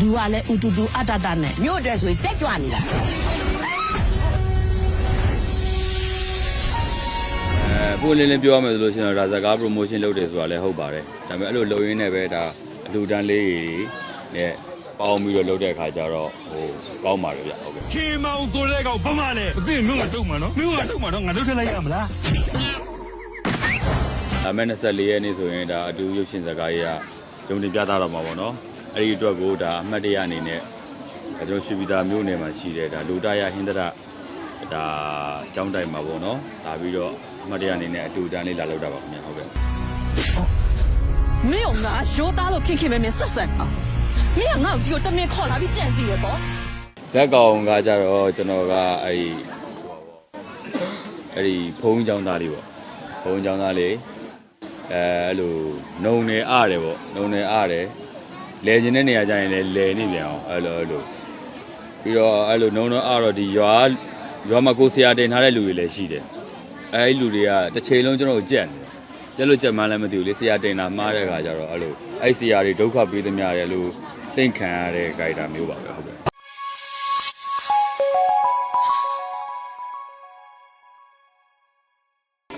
လူကလည်းဥတူတူအတ္တတနဲ့မြို့အတွက်ဆိုရင်တက်ကြွနေတာအဲပို့လင်းလင်းပြောရမယ်ဆိုလို့ရှိရင်တော့ဒါဇကား promotion လုပ်တယ်ဆိုတာလည်းဟုတ်ပါတယ်ဒါပေမဲ့အဲ့လိုလုပ်ရင်းနဲ့ပဲဒါအလူတန်းလေးတွေနဲ့ပေါင်းပြီးတော့လုပ်တဲ့အခါကျတော့ဟိုကောင်းပါတယ်ဗျဟုတ်ကဲ့ခင်မောင်ဆိုတဲ့ကောင်ဘာမှလဲအသိမျိုးကတုံမှာနော်မျိုးကတုံမှာနော်ငါတို့ထက်လိုက်ရမလားဒါမဲ့24ရက်နေ့ဆိုရင်ဒါအတူရုပ်ရှင်ဇာတ်ကားကြီးကဂျုံတင်ပြသတော့မှာပေါ့နော် အဲ့ဒီအတွက်ကိုဒါအမှတ်တရအနေနဲ့ကျွန်တော်ရွှေပြည်သာမြို့နယ်မှာရှိတဲ့ဒါလူတရဟင်္ဒရဒါကျောင်းတိုင်မှာပေါ့နော်ဒါပြီးတော့အမှတ်တရအနေနဲ့အတူတန်းလေးလာလောက်တာပါခင်ဗျဟုတ်ကဲ့ 没有啊，学打了 K K 妹妹色色啊！没有，我就当面考他比见识也多。 ဇက်ကောင်ကကြတော့ကျွန်တော်ကအဲ့ဒီအဲ့ဒီဖုံးချောင်းသားလေးပေါ့ဖုံးချောင်းသားလေးအဲအဲ့လိုနှုံနေအားတယ်ပေါ့နှုံနေအားတယ် လဲကျင်တဲ့နေရာကျရင်လည်းလဲနေပြန်အောင်အဲ့လိုအဲ့လိုပြီးတော့အဲ့လိုနှုံတော့အားတော့ဒီရွာရွာမှာကိုဆရာတင်ထားတဲ့လူတွေလည်းရှိတယ်အဲ့ဒီလူတွေကတစ်ချိန်လုံးကျွန်တော်ကိုကြက်နေကြက်လို့ကြက်မှန်းလည်းမသိဘူးလေဆရာတင်တာမှားတဲ့ခါကျတော့အဲ့လိုအဲ့ဆရာတွေဒုက္ခပေးသမျှတယ်လို့သိမ့်ခံရတဲ့ guide မျိုးပါပဲဟုတ်ကဲ့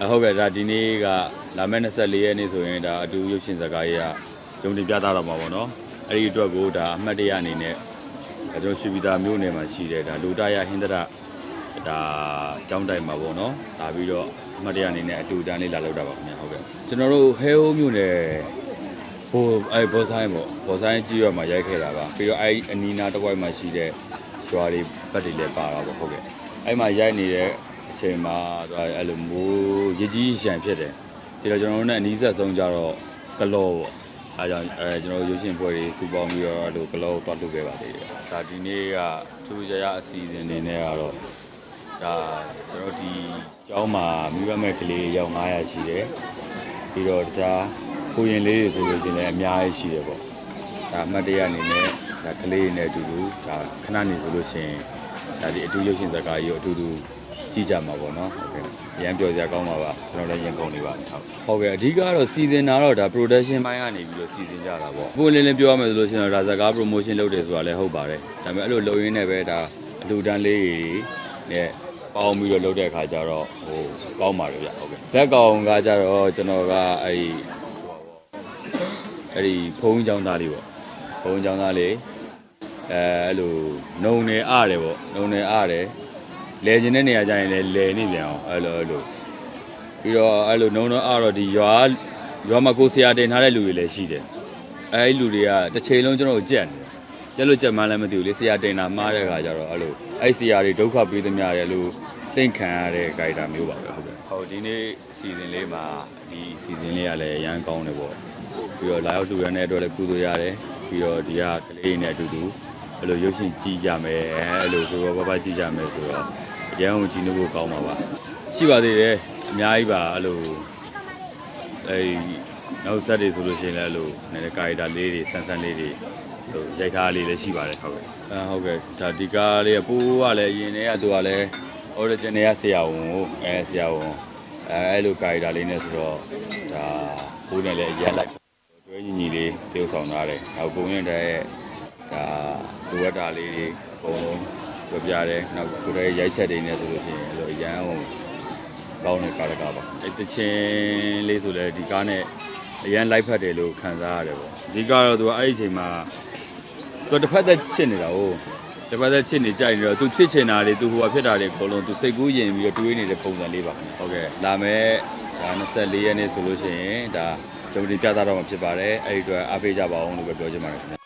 အဟုတ်ကဲ့ဒါဒီနေ့ကလာမယ့်24ရက်နေ့ဆိုရင်ဒါအတူရုပ်ရှင်ဇာတ်ကားကြီးကဂျုံတင်ပြသတော့မှာပေါ့နော် အဲ့ဒီအတွက်ကိုဒါအမှတ်တရအနေနဲ့ဒါကျွန်တော်ရွှေပြည်သာမြို့နယ်မှာရှိတဲ့ဒါလူတရဟင်္ဒရဒါကျောင်းတိုင်မှာပေါ့နော်ဒါပြီးတော့အမှတ်တရအနေနဲ့အတူတန်းလေးလာလောက်တာပါခင်ဗျာဟုတ်ကဲ့ကျွန်တော်တို့ဟဲဟိုးမြို့နယ်ဟိုအဲ့ဘောဆိုင်ပေါ့ဘောဆိုင်ကြီးရွာမှာရိုက်ခဲ့တာပါပြီးတော့အဲ့အနီးနားတစ်ဝိုက်မှာရှိတဲ့ရွာတွေဘက်တွေလည်းပါတာပေါ့ဟုတ်ကဲ့အဲ့မှာရိုက်နေတဲ့အချိန်မှာသူကအဲ့လိုမိုးရကြီးရန်ဖြစ်တယ်ပြီးတော့ကျွန်တော်တို့နဲ့အနီးဆက်ဆုံးကြတော့ကလောပေါ့ အဲကြောင့်အဲကျွန်တော်ရုပ်ရှင်ပွဲတွေစူပေါင်းပြီးတော့အဲ့လိုကလောကိုတွားလုပ်ခဲ့ပါသေးတယ်ဒါဒီနေ့ကသူကြရအစီအစဉ်တွေနဲ့ကတော့ဒါကျွန်တော်ဒီကျောင်းမှာမိဘမဲ့ကလေးရောက်900ရှိတယ်ပြီးတော့တခြားကိုရင်လေးတွေဆိုလို့ရှိရင်လည်းအများကြီးရှိတယ်ပေါ့ဒါအမှတ်တရအနေနဲ့ဒါကလေးတွေနဲ့အတူတူဒါခဏနေဆိုလို့ရှိရင်ဒါဒီအတူရုပ်ရှင်ဇာတ်ကားကြီးကိုအတူတူ ကြည့်ကြမှာပေါ့နော်ဟုတ်ကဲ့ရမ်းပြောစရာကောင်းပါပါကျွန်တော်လည်းရင်ကုန်နေပါဟုတ်ဟုတ်ကဲ့အဓိကတော့စီစဉ်တာတော့ဒါ production ဘိုင်းကနေပြီးတော့စီစဉ်ကြတာပေါ့ပုံလင်းလင်းပြောရမယ်ဆိုလို့ရှိရင်တော့ဒါဇာတ်ကား promotion လုပ်တယ်ဆိုတာလည်းဟုတ်ပါတယ်ဒါပေမဲ့အဲ့လိုလုပ်ရင်းနဲ့ပဲဒါအလူတန်းလေးတွေနဲ့ပေါင်းပြီးတော့လုပ်တဲ့အခါကျတော့ဟိုကောင်းပါတယ်ဗျဟုတ်ကဲ့ဇက်ကောင်ကကြတော့ကျွန်တော်ကအဲ့ဒီအဲ့ဒီဖုံးချောင်းသားလေးပေါ့ဘုံကြောင့်သားလေးအဲအဲ့လိုနှုံနေအားတယ်ပေါ့နှုံနေအားတယ် လဲကျင်တဲ့နေရာကျရင်လည်းလဲနေပြန်အောင်အဲ့လိုအဲ့လိုပြီးတော့အဲ့လိုနှုံတော့အားတော့ဒီရွာရွာမှာကိုဆရာတင်ထားတဲ့လူတွေလည်းရှိတယ်အဲ့ဒီလူတွေကတစ်ချိန်လုံးကျွန်တော်ကိုကြက်နေကြက်လို့ကြက်မှန်းလည်းမသိဘူးလေဆရာတင်တာမှားတဲ့ခါကျတော့အဲ့လိုအဲ့ဆရာတွေဒုက္ခပေးသမျှတယ်လို့သိမ့်ခံရတဲ့ guide မျိုးပါပဲဟုတ်ကဲ့ဟုတ်ဒီနေ့အစီအစဉ်လေးမှာဒီအစီအစဉ်လေးကလည်းအရန်ကောင်းတယ်ပေါ့ပြီးတော့လာရောက်လူရတဲ့အတွက်လည်းကုသိုလ်ရတယ်ပြီးတော့ဒီကကလေးတွေနဲ့အတူတူ အဲ့လိုရုပ်ရှင်ကြည့်ကြမယ်အဲ့လိုကိုယ်ဘာဘာကြည့်ကြမယ်ဆိုတော့အရန်ကိုကြည့်လို့ကောင်းပါပါရှိပါသေးတယ်အများကြီးပါအဲ့လိုအဲ့နောက်ဆက်တွေဆိုလို့ရှိရင်လည်းအဲ့လိုနည်းနည်းကာရီတာလေးတွေဆန်းဆန်းလေးတွေဟိုရိုက်ထားလေးလည်းရှိပါတယ်ဟုတ်ကဲ့အဲဟုတ်ကဲ့ဒါဒီကားလေးကပိုးကလည်းအရင်တည်းကသူကလည်း origin တွေကဆရာဝန်ကိုအဲဆရာဝန်အဲအဲ့လိုကာရီတာလေးနဲ့ဆိုတော့ဒါဘိုးနဲ့လည်းအရင်လိုက်တွဲညီညီလေးတည်ဆောင်ထားတယ်။နောက်ပုံရင်တဲ့ ဒါလိုအပ်တာလေးတွေအကုန်လုံးပြပြတယ်။နောက်ကိုယ်ရဲ့ရိုက်ချက်တွေနဲ့ဆိုလို့ရှိရင်အဲ့လိုအရန်ဟိုကောင်းတဲ့ကားတကားပါ။အဲ့တချင်းလေးဆိုလဲဒီကားနဲ့အရန်လိုက်ဖက်တယ်လို့ခံစားရတယ်ပေါ့။ဒီကားတော့သူကအဲ့ဒီအချိန်မှာသူတစ်ဖက်သက်ချစ်နေတာဟုတ်တစ်ဖက်သက်ချစ်နေကြိုက်နေတော့သူဖြစ်ချင်တာတွေသူဟိုကဖြစ်တာတွေအကုန်လုံးသူစိတ်ကူးရင်ပြီးတော့တွေးနေတဲ့ပုံစံလေးပါခင်ဗျဟုတ်ကဲ့လာမယ်ဒါ24ရက်နေ့ဆိုလို့ရှိရင်ဒါဂျုံတင်ပြသတော့မှာဖြစ်ပါတယ်အဲ့ဒီအတွက်အားပေးကြပါအောင်လို့ပဲပြောချင်ပါတယ်ခင်ဗျ